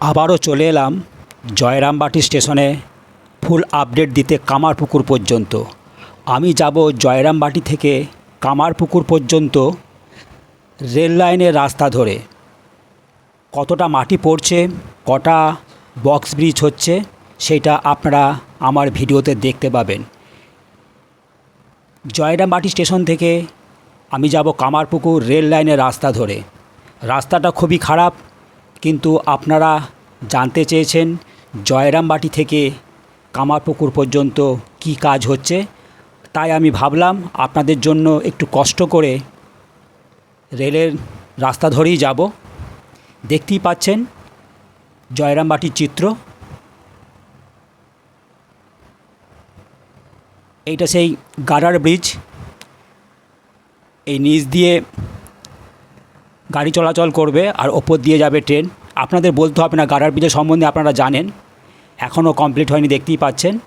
আবারও চলে এলাম জয়রামবাটি স্টেশনে ফুল আপডেট দিতে কামারপুকুর পর্যন্ত। আমি যাব জয়রামবাটি থেকে কামারপুকুর পর্যন্ত রেল লাইনের রাস্তা ধরে। কতটা মাটি পড়ছে, কটা বক্স ব্রিজ হচ্ছে, সেটা আপনারা আমার ভিডিওতে দেখতে পাবেন। জয়রামবাটি স্টেশন থেকে আমি যাব কামারপুকুর রেল লাইনের রাস্তা ধরে। রাস্তাটা খুবই খারাপ কিন্তু আপনারা জানতে চেয়েছেন জয়রামবাটি থেকে কামারপুকুর পর্যন্ত কি কাজ হচ্ছে, তাই আমি ভাবলাম আপনাদের জন্য একটু কষ্ট করে রেলের রাস্তা ধরেই যাব। দেখতেই পাচ্ছেন জয়রামবাটির চিত্র। এইটা সেই গাডার ব্রিজ। এই নিচ দিয়ে গাড়ি চলাচল করবে আর ওপর দিয়ে যাবে ট্রেন। আপনাদের বলতে হবে না, গাডার ব্রিজের সম্বন্ধে আপনারা জানেন। এখনও কমপ্লিট হয়নি, দেখতেই পাচ্ছেন।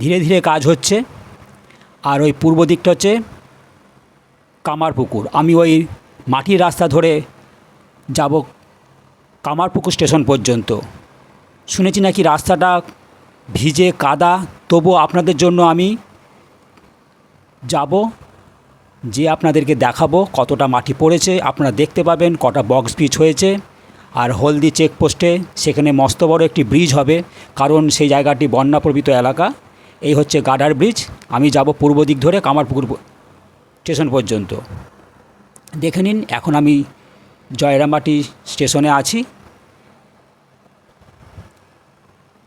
ধীরে ধীরে কাজ হচ্ছে। আর ওই পূর্ব দিকটা হচ্ছে কামারপুকুর। আমি ওই মাটির রাস্তা ধরে যাব কামারপুকুর স্টেশন পর্যন্ত। শুনেছি নাকি রাস্তাটা ভিজে, কাদা। তবু আপনাদের জন্য আমি যাব যে আপনাদেরকে দেখাবো কতটা মাটি পড়েছে, আপনারা দেখতে পাবেন কটা বক্স ব্রিজ হয়েছে। আর হলদি চেকপোস্টে সেখানে মস্ত বড় একটি ব্রিজ হবে, কারণ সেই জায়গাটি বন্যাপ্রবৃত এলাকা। এই হচ্ছে গাডার ব্রিজ আমি যাব পূর্ব দিক ধরে কামারপুকুর স্টেশন পর্যন্ত। দেখে নিন, এখন আমি জয়রামবাটি স্টেশনে আছি।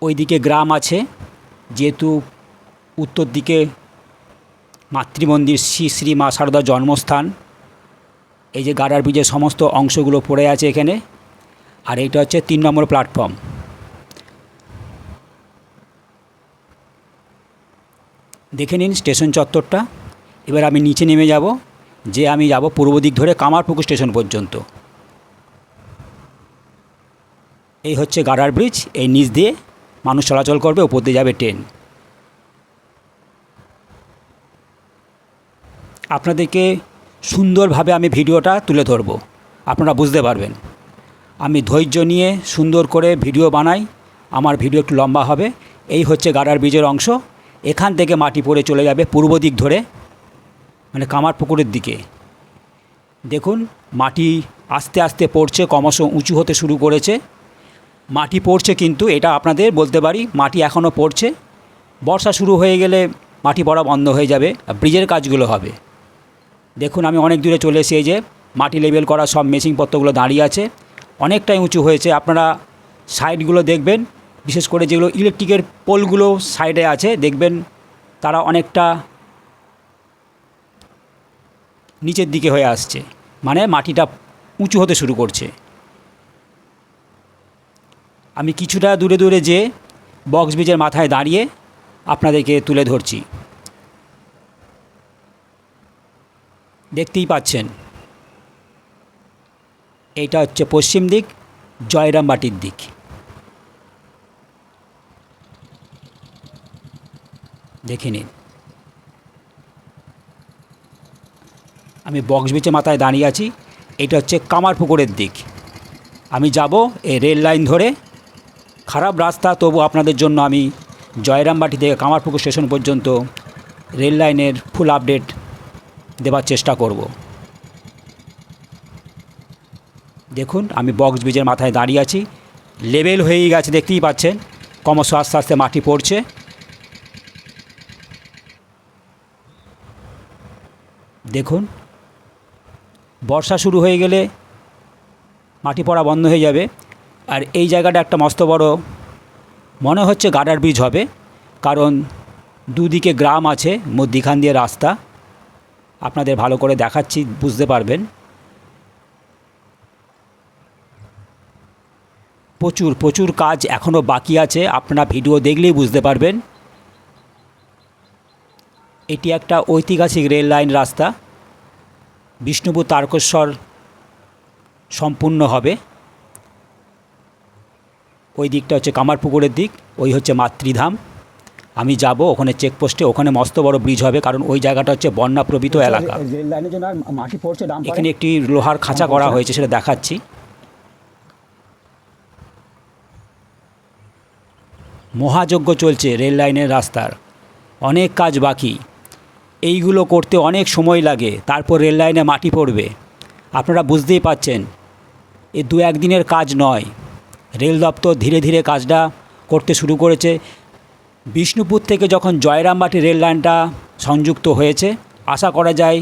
ওইদিকে গ্রাম আছে, যেহেতু উত্তর দিকে মাতৃমন্দির শ্রী শ্রী মা সারদার জন্মস্থান। এই যে গাডার ব্রিজের সমস্ত অংশগুলো পড়ে আছে এখানে। আর এইটা হচ্ছে তিন নম্বর প্ল্যাটফর্ম দেখে নিন স্টেশন চত্বরটা। এবার আমি নিচে নেমে যাব, যে আমি যাব পূর্ব দিক ধরে কামারপুকুর স্টেশন পর্যন্ত। এই হচ্ছে গাডার ব্রিজ, এই নিচ দিয়ে মানুষ চলাচল করবে ওপর দিয়ে যাবে ট্রেন। আপনাদেরকে সুন্দরভাবে আমি ভিডিওটা তুলে ধরবো। আপনারা বুঝতে পারবেন। আমি ধৈর্য নিয়ে সুন্দর করে ভিডিও বানাই। আমার ভিডিও একটু লম্বা হবে। এই হচ্ছে গাডার ব্রিজের অংশ। এখান থেকে মাটি পড়ে চলে যাবে পূর্ব দিক ধরে মানে কামার পুকুরের দিকে। দেখুন, মাটি আস্তে আস্তে পড়ছে, ক্রমশ উঁচু হতে শুরু করেছে। মাটি পড়ছে কিন্তু, এটা আপনাদের বলতে পারি, মাটি এখনও পড়ছে। বর্ষা শুরু হয়ে গেলে মাটি পড়া বন্ধ হয়ে যাবে ব্রিজের কাজগুলো হবে। দেখুন, আমি অনেক দূরে চলে এসে যে মাটি লেবেল করা সব মেশিনপত্রগুলো দাঁড়িয়ে আছে। অনেকটাই উঁচু হয়েছে, আপনারা সাইডগুলো দেখবেন, বিশেষ করে যেগুলো ইলেকট্রিকের পোলগুলো সাইডে আছে, দেখবেন তারা অনেকটা নিচের দিকে হয়ে আসছে মানে মাটিটা উঁচু হতে শুরু করছে। আমি কিছুটা দূরে দূরে যে বক্স ব্রিজের মাথায় দাঁড়িয়ে আপনাদেরকে তুলে ধরছি। দেখতেই পাচ্ছেন। এইটা হচ্ছে পশ্চিম দিক জয়রামবাটির দিক। দেখে নিন। আমি বক্স বিচে মাথায় দাঁড়িয়ে আছি। এটা হচ্ছে কামারপুকুরের দিক। আমি যাব এই রেল লাইন ধরে। খারাপ রাস্তা, তবু আপনাদের জন্য আমি জয়রামবাটি থেকে কামারপুকুর স্টেশন পর্যন্ত রেল লাইনের ফুল আপডেট দেওয়ার চেষ্টা করব। দেখুন, আমি বক্স ব্রিজের মাথায় দাঁড়িয়ে আছি। লেভেল হয়েই গেছে, দেখতেই পাচ্ছেন। ক্রমশ আস্তে আস্তে মাটি পড়ছে। দেখুন, বর্ষা শুরু হয়ে গেলে মাটি পড়া বন্ধ হয়ে যাবে। আর এই জায়গাটা একটা মস্ত বড়, মনে হচ্ছে গাডার ব্রিজ হবে। কারণ দুদিকে গ্রাম আছে, মধ্যিখান দিয়ে রাস্তা। আপনাদের ভালো করে দেখাচ্ছি, বুঝতে পারবেন। প্রচুর প্রচুর কাজ এখনও বাকি আছে, আপনারা ভিডিও দেখলেই বুঝতে পারবেন। এটি একটা ঐতিহাসিক রেল লাইন রাস্তা। বিষ্ণুপুর তারকেশ্বর সম্পূর্ণ হবে। ওই দিকটা হচ্ছে কামারপুকুরের দিক, ওই হচ্ছে মাতৃধাম। আমি যাব ওখানে চেকপোস্টে ওখানে মস্ত বড় ব্রিজ হবে কারণ ওই জায়গাটা হচ্ছে বন্যা প্রবৃত এলাকা। রেল লাইনের জন্য মাটি পড়ছে এখানে একটি লোহার খাঁচা করা হয়েছে সেটা দেখাচ্ছি। মহাযজ্ঞ চলছে রেল লাইনের রাস্তার। অনেক কাজ বাকি। এইগুলো করতে অনেক সময় লাগে তারপর রেল লাইনে মাটি পড়বে। আপনারা বুঝতেই পাচ্ছেন এ দু একদিনের কাজ নয়। রেল দপ্তর ধীরে ধীরে কাজটা করতে শুরু করেছে। বিষ্ণুপুর থেকে যখন জয়রামবাটি রেল লাইনটা সংযুক্ত হয়েছে, আশা করা যায়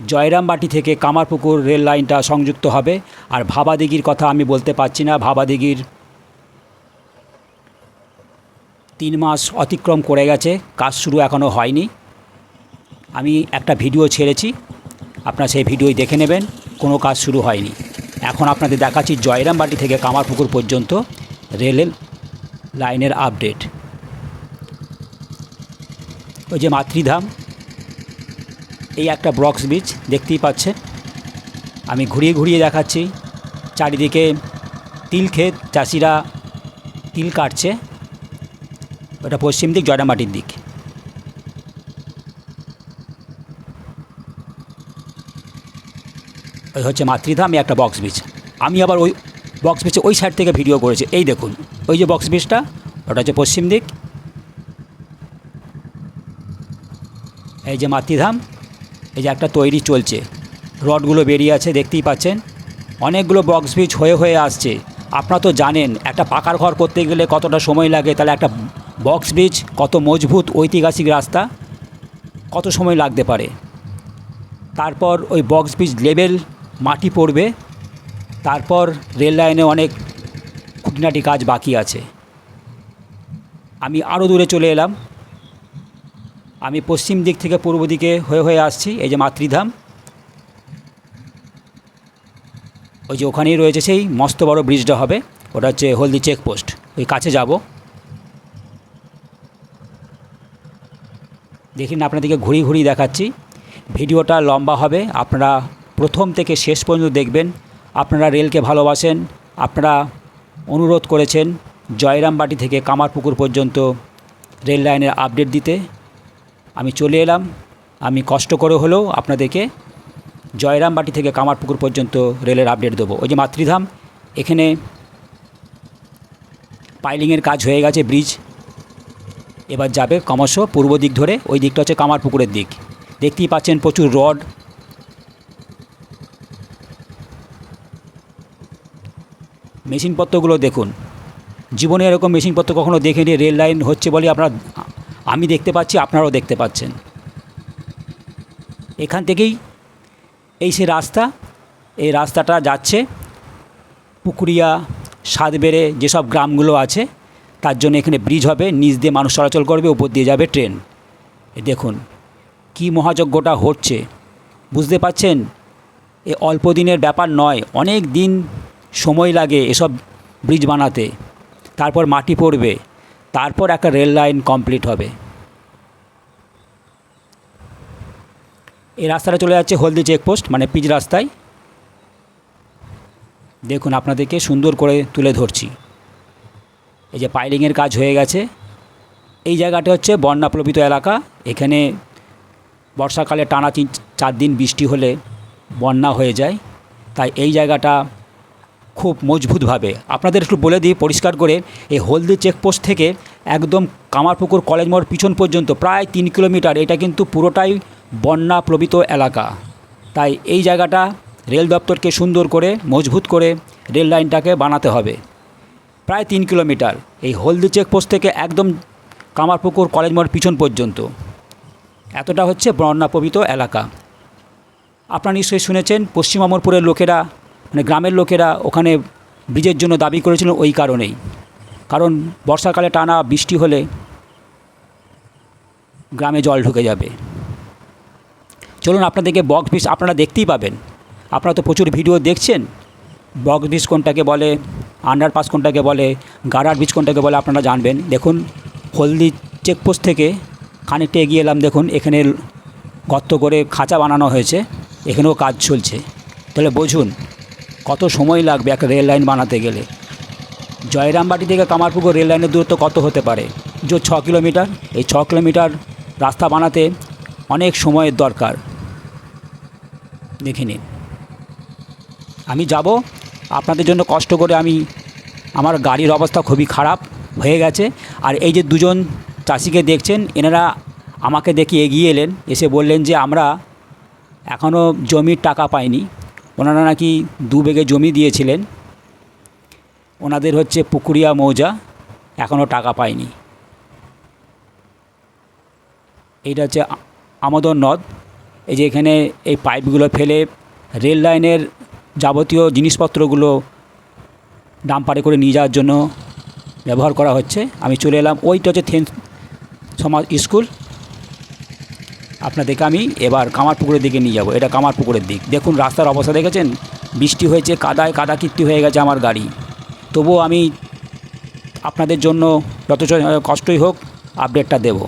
জয়রামবাটি থেকে কামারপুকুর রেল লাইনটা সংযুক্ত হবে। আর ভাবাদিঘির কথা আমি বলতে পারছি না। ভাবাদিঘির তিন মাস অতিক্রম করে গেছে। কাজ শুরু এখনও হয়নি। আমি একটা ভিডিও ছেড়েছি। আপনারা সেই ভিডিওই দেখে নেবেন। কোনো কাজ শুরু হয়নি। এখন আপনাদের দেখাচ্ছি জয়রামবাটি থেকে কামারপুকুর পর্যন্ত রেলের লাইনের আপডেট। ওই যে মাতৃধাম, এই একটা ব্রক্স বীজ দেখতেই পাচ্ছেন আমি ঘুরিয়ে ঘুরিয়ে দেখাচ্ছি, চারিদিকে তিল ক্ষেত, চাষিরা তিল কাটছে। ওটা পশ্চিম দিক, জয়রামবাটির দিক। ওই হচ্ছে মাতৃধাম একটা বক্স বীজ আমি আবার ওই বক্স বীজে ওই সাইড থেকে ভিডিও করেছি। এই দেখুন, ওই যে বক্স বীজটা ওটা হচ্ছে পশ্চিম দিক। এই যে মাতৃধাম, এই যে একটা তৈরি চলছে। রডগুলো বেরিয়ে আছে, দেখতেই পাচ্ছেন। অনেকগুলো বক্স বীজ হয়ে হয়ে আসছে। আপনারা তো জানেন, একটা পাকার ঘর করতে গেলে কতটা সময় লাগে, তাহলে একটা বক্স ব্রিজ কত মজবুত ঐতিহাসিক রাস্তা, কত সময় লাগতে পারে। তারপর ওই বক্স ব্রিজ লেভেল মাটি পড়বে। তারপর রেল লাইনে অনেক খুঁটিনাটি কাজ বাকি আছে। আমি আরও দূরে চলে এলাম। আমি পশ্চিম দিক থেকে পূর্ব দিকে হয়ে হয়ে আসছি, এই যে মাতৃধাম। ওই যে ওখানেই রয়েছে সেই মস্ত বড় ব্রিজটা হবে, ওটা হচ্ছে হলদি চেকপোস্ট ওই কাছে যাব। দেখি না আপনাদেরকে ঘুরিয়ে ঘুরিয়ে দেখাচ্ছি। ভিডিওটা লম্বা হবে, আপনারা প্রথম থেকে শেষ পর্যন্ত দেখবেন, আপনারা রেলকে ভালোবাসেন, আপনারা অনুরোধ করেছেন জয়রামবাটি থেকে কামারপুকুর পর্যন্ত রেল লাইনের আপডেট দিতে। আমি চলে এলাম। আমি কষ্ট করে হলেও আপনাদেরকে জয়রামবাটি থেকে কামারপুকুর পর্যন্ত রেলের আপডেট দেবো। ওই যে মাতৃধাম, এখানে পাইলিংয়ের কাজ হয়ে গেছে ব্রিজ এবার যাবে ক্রমশ পূর্ব দিক ধরে, ওই দিকটা হচ্ছে কামারপুকুরের দিক। দেখতেই পাচ্ছেন প্রচুর রড। মেশিনপত্রগুলো দেখুন। জীবনে এরকম মেশিনপত্র কখনো দেখেনি রেল লাইন হচ্ছে বলে আপনারা আমি দেখতে পাচ্ছি, আপনারাও দেখতে পাচ্ছেন। এখান থেকেই এই সে রাস্তা, এই রাস্তাটা যাচ্ছে পুকুরিয়া, সাতবেড়ে যেসব গ্রামগুলো আছে, তার জন্য এখানে ব্রিজ হবে, নিচ দিয়ে মানুষ চলাচল করবে, উপর দিয়ে যাবে ট্রেন দেখুন, কি মহাযজ্ঞটা হচ্ছে। বুঝতে পাচ্ছেন? এ অল্প দিনের ব্যাপার নয়, অনেক দিন সময় লাগে এসব ব্রিজ বানাতে। তারপর মাটি পড়বে। তারপর একটা রেল লাইন কমপ্লিট হবে। এই রাস্তাটা চলে যাচ্ছে হলদি চেকপোস্ট মানে পিচ রাস্তায়। দেখুন, আপনাদেরকে সুন্দর করে তুলে ধরছি। এই যে পাইলিংয়ের কাজ হয়ে গেছে। এই জায়গাটা হচ্ছে বন্যাপ্লবিত এলাকা। এখানে বর্ষাকালে টানা তিন, চার দিন বৃষ্টি হলে বন্যা হয়ে যায়। তাই এই জায়গাটা খুব মজবুতভাবে। আপনাদের একটু বলে দিই, পরিষ্কার করে, এই হলদি চেকপোস্ট থেকে একদম কামারপুকুর কলেজ মোড় পিছন পর্যন্ত, প্রায় তিন কিলোমিটার, এটা কিন্তু পুরোটাই বন্যা প্লবিত এলাকা। তাই এই জায়গাটা রেল দপ্তরকে সুন্দর করে, মজবুত করে রেল লাইনটাকে বানাতে হবে। প্রায় তিন কিলোমিটার, এই হলদি চেকপোস্ট থেকে একদম কামারপুকুর কলেজ মোড় পিছন পর্যন্ত। এতটা হচ্ছে বন্যাপ্রবিত এলাকা। আপনারা নিশ্চয়ই শুনেছেন, পশ্চিম অমরপুরের লোকেরা মানে গ্রামের লোকেরা ওখানে ব্রিজের জন্য দাবি করেছিল ওই কারণেই। কারণ বর্ষাকালে টানা বৃষ্টি হলে গ্রামে জল ঢুকে যাবে। চলুন আপনাদেরকে বক্স ব্রিজ আপনারা দেখতেই পাবেন। আপনারা তো প্রচুর ভিডিও দেখছেন। বক্স ব্রিজ কোনটাকে বলে আন্ডারপাস কোনটাকে বলে গাড়ার ব্রিজ কোনটাকে বলে আপনারা জানবেন। দেখুন, হলদি চেকপোস্ট থেকে খানিকটা এগিয়ে এলাম, দেখুন, এখানে গর্ত করে খাঁচা বানানো হয়েছে। এখানেও কাজ চলছে। তাহলে বুঝুন কত সময় লাগবে একটা রেল লাইন বানাতে গেলে? জয়রামবাটি থেকে কামারপুকুর রেল লাইনের দূরত্ব কত হতে পারে? যে ছ কিলোমিটার? এই ছ কিলোমিটার রাস্তা বানাতে অনেক সময়ের দরকার। দেখে নিন। আমি যাব। আপনাদের জন্য কষ্ট করে আমি আমার গাড়ির অবস্থা খুবই খারাপ হয়ে গেছে। আর এই যে দুজন চাষিকে দেখছেন, এনারা আমাকে দেখে এগিয়ে এলেন। এসে বললেন যে আমরা এখনও জমির টাকা পাইনি। ওনারা নাকি দু বিঘে জমি দিয়েছিলেন। ওনাদের হচ্ছে পুকুরিয়া মৌজা এখনও টাকা পায়নি। এইটা হচ্ছে আমোদন নদ। এই যে এখানে এই পাইপগুলো ফেলে রেল লাইনের যাবতীয় জিনিসপত্রগুলো ডাম্পারে করে নিয়ে যাওয়ার জন্য ব্যবহার করা হচ্ছে। আমি চলে এলাম, ওইটা হচ্ছে থেন সমাজ স্কুল। আপনাদেরকে আমি এবার কামারপুকুরের দিকে নিয়ে যাব। এটা কামারপুকুরের দিক। দেখুন, রাস্তার অবস্থা দেখেছেন? বৃষ্টি হয়েছে, কাদায় কাদা কীর্তি হয়ে গেছে আমার গাড়ি। তবুও আমি আপনাদের জন্য যত কষ্টই হোক আপডেটটা দেব।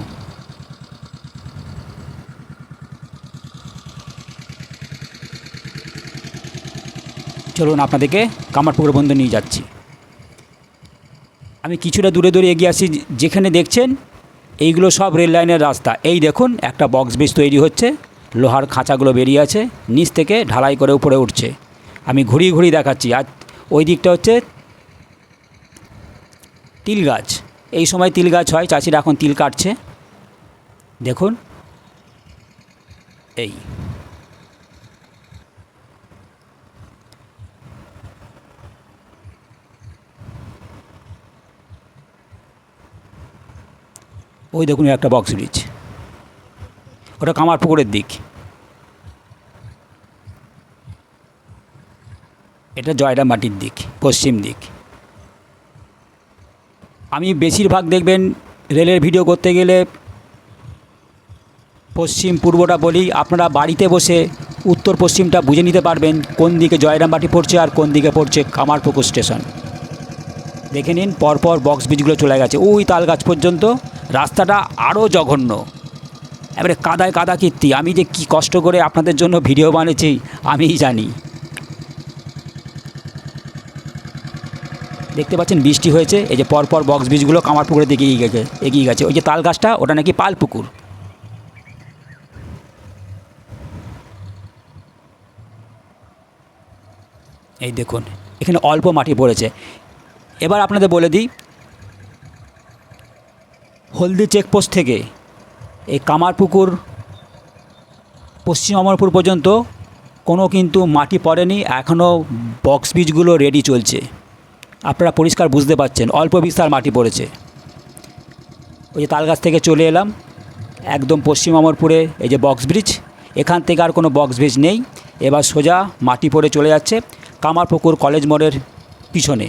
চলুন, আপনাদেরকে কামারপুকুর বন্ধু নিয়ে যাচ্ছি। আমি কিছুটা দূরে দূরে এগিয়ে আসি, যেখানে দেখছেন এইগুলো সব রেল লাইনের রাস্তা। এই দেখুন, একটা বক্স ব্রিজ তৈরি হচ্ছে। লোহার খাঁচাগুলো বেরিয়ে আছে। নিচ থেকে ঢালাই করে উপরে উঠছে। আমি ঘুরিয়ে ঘুরিয়ে দেখাচ্ছি। আর ওই দিকটা হচ্ছে তিল গাছ। এই সময় তিল গাছ হয়, চাষিরা এখন তিল কাটছে। দেখুন, এই। ওই দেখুন একটা বক্স ব্রিজ ওটা কামারপুকুরের দিক। এটা জয়রা মাটির দিক, পশ্চিম দিক। আমি বেশিরভাগ দেখবেন রেলের ভিডিও করতে গেলে পশ্চিম পূর্বটা বলি, আপনারা বাড়িতে বসে উত্তর পশ্চিমটা বুঝে নিতে পারবেন কোন দিকে জয়রামবাটি পড়ছে আর কোন দিকে পড়ছে কামারপুকুর স্টেশন দেখে নিন, পরপর বক্স ব্রিজগুলো চলে গেছে। ওই তাল গাছ পর্যন্ত রাস্তাটা আরও জঘন্য। এবারে কাদায় কাদা কীর্তি, আমি যে কি কষ্ট করে আপনাদের জন্য ভিডিও বানিয়েছি, আমিই জানি। দেখতে পাচ্ছেন বৃষ্টি হয়েছে, এই যে পরপর বক্স ব্রিজগুলো কামারপুকুরের দিকে এগিয়ে গেছে এগিয়ে গেছে। ওই যে তাল গাছটা, ওটা নাকি পাল পুকুর। এই দেখুন, এখানে অল্প মাটি পড়েছে। এবার আপনাদের বলে দিই হলদি চেকপোস্ট থেকে এই কামারপুকুর, পশ্চিম অমরপুর পর্যন্ত কোনো কিন্তু মাটি পড়েনি, এখনও বক্স বীজগুলো রেডি চলছে। আপনারা পরিষ্কার বুঝতে পারছেন, অল্প বিস্তার মাটি পড়েছে। ওই যে তালগাছ থেকে চলে এলাম, একদম পশ্চিম অমরপুরে এই যে বক্স ব্রিজ এখান থেকে আর কোনো বক্স ব্রিজ নেই। এবার সোজা মাটি পড়ে চলে যাচ্ছে কামারপুকুর কলেজ মোড়ের পিছনে।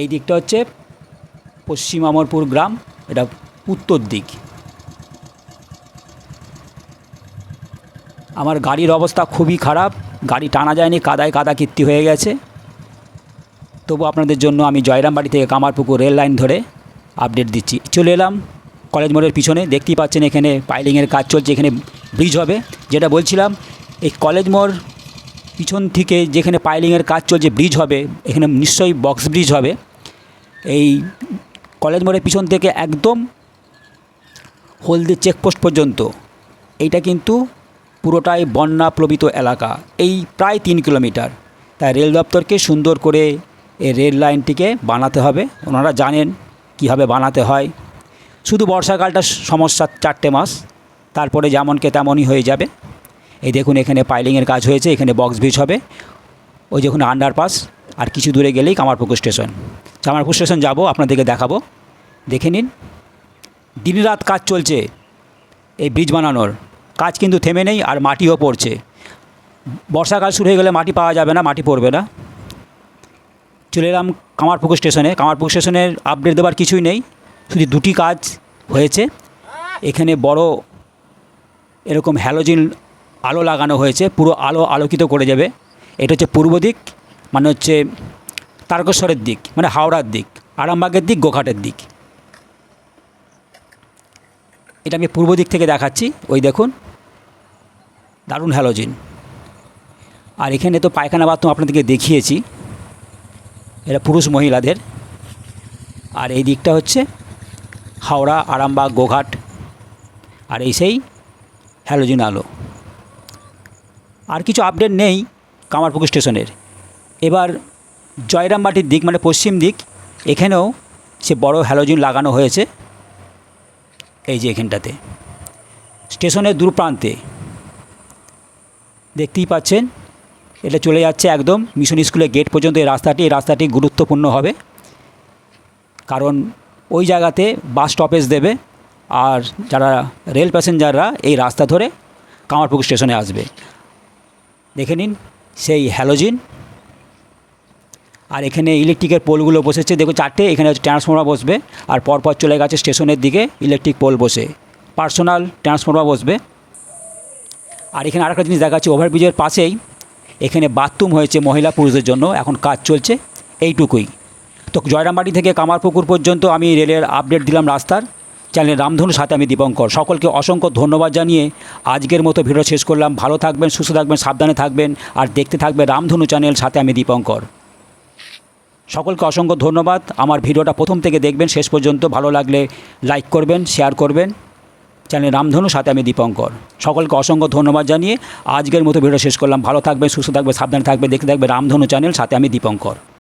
এই দিকটা হচ্ছে পশ্চিম অমরপুর গ্রাম, এটা উত্তর দিক। আমার গাড়ির অবস্থা খুবই খারাপ, গাড়ি টানা যায়নি, কাদায় কাদা কীর্তি হয়ে গেছে। তবু আপনাদের জন্য আমি জয়রামবাড়ি থেকে কামারপুকুর রেল লাইন ধরে আপডেট দিচ্ছি। চলে এলাম কলেজ মোড়ের পিছনে, দেখতেই পাচ্ছেন এখানে পাইলিংয়ের কাজ চলছে, এখানে ব্রিজ হবে। যেটা বলছিলাম, এই কলেজ মোড় পিছন থেকে যেখানে পাইলিংয়ের কাজ চলছে, ব্রিজ হবে, এখানে নিশ্চয়ই বক্স ব্রিজ হবে। এই কলেজ মোড়ের পিছন থেকে একদম হলদি চেকপোস্ট পর্যন্ত। এইটা কিন্তু পুরোটাই বন্যা প্লবিত এলাকা। এই প্রায় তিন কিলোমিটার। তাই রেল দপ্তরকে সুন্দর করে এই রেল লাইনটিকে বানাতে হবে। ওনারা জানেন কীভাবে বানাতে হয়। শুধু বর্ষাকালটা সমস্যা চারটে মাস। তারপরে যেমনকে তেমনই হয়ে যাবে। এই দেখুন এখানে পাইলিংয়ের কাজ হয়েছে। এখানে বক্স ব্রিজ হবে। ওই দেখুন আন্ডারপাস আর কিছু দূরে গেলেই কামারপুকুর স্টেশন। কামারপুকুর স্টেশন যাব, আপনাদেরকে দেখাবো। দেখে নিন। দিনরাত কাজ চলছে এই ব্রিজ বানানোর। কাজ কিন্তু থেমে নেই আর মাটিও পড়ছে। বর্ষাকাল শুরু হয়ে গেলে মাটি পাওয়া যাবে না, মাটি পড়বে না। চলে এলাম কামারপুকুর স্টেশনে। কামারপুকুর স্টেশনের আপডেট দেওয়ার কিছুই নেই। শুধু দুটি কাজ হয়েছে। এখানে বড় এরকম হ্যালোজিন আলো লাগানো হয়েছে। পুরো আলো আলোকিত করে যাবে। এটা হচ্ছে পূর্ব দিক। মানে হচ্ছে তারকেশ্বরের দিক মানে হাওড়ার দিক, আরামবাগের দিক, গোঘাটের দিক। এটা আমি পূর্ব দিক থেকে দেখাচ্ছি, ওই দেখুন। দারুণ হ্যালোজিন। আর এখানে তো পায়খানা বাথরুম আপনাদেরকে দেখিয়েছি এটা পুরুষ মহিলাদের। আর এই দিকটা হচ্ছে হাওড়া, আরামবাগ, গোঘাট, আর এই সেই হ্যালোজিন আলো। আর কিছু আপডেট নেই কামারপুকুর স্টেশনের। এবার জয়রামবাটির দিক মানে পশ্চিম দিক, এখানেও সে বড় হ্যালোজিন লাগানো হয়েছে। এই যে এখানটাতে। স্টেশনের দূর প্রান্তে। দেখতেই পাচ্ছেন, এটা চলে যাচ্ছে একদম মিশন স্কুলের গেট পর্যন্ত। এই রাস্তাটি এই রাস্তাটি গুরুত্বপূর্ণ হবে। কারণ ওই জায়গাতে বাস স্টপেজ দেবে আর যারা রেল প্যাসেঞ্জাররা এই রাস্তা ধরে কামারপুকুর স্টেশনে আসবে। দেখে নিন সেই হ্যালোজিন। আর এখানে ইলেকট্রিকের পোলগুলো বসেছে। দেখো চারটে, এখানে হচ্ছে ট্রান্সফর্মার বসবে, আর পরপর চলে গেছে স্টেশনের দিকে ইলেকট্রিক পোল বসে। পার্সোনাল ট্রান্সফর্মার বসবে। আর এখানে আরেকটা জিনিস দেখাচ্ছি ওভারব্রিজের পাশেই এখানে বাথরুম হয়েছে মহিলা পুরুষদের জন্য। এখন কাজ চলছে এইটুকুই। তো জয়রামবাটি থেকে কামারপুকুর পর্যন্ত আমি রেলের আপডেট দিলাম রাস্তার। চ্যানেল রামধনুর সাথে আমি দীপঙ্কর। সকলকে অসংখ্য ধন্যবাদ জানিয়ে আজকের মতো ভিডিও শেষ করলাম। ভালো থাকবেন, সুস্থ থাকবেন, সাবধানে থাকবেন, আর দেখতে থাকবে রামধনু চ্যানেল সাথে আমি দীপঙ্কর। সকলকে অসংখ্য ধন্যবাদ। আমার ভিডিওটা প্রথম থেকে দেখবেন, শেষ পর্যন্ত ভালো লাগলে লাইক করবেন, শেয়ার করবেন। চ্যানেল রামধনু সাথে আমি দীপঙ্কর। সকলকে অসংখ্য ধন্যবাদ জানিয়ে আজকের মতো ভিডিও শেষ করলাম। ভালো থাকবেন, সুস্থ থাকবে সাবধানে থাকবে দেখতে থাকবে রামধনু চ্যানেল, সাথে আমি দীপঙ্কর।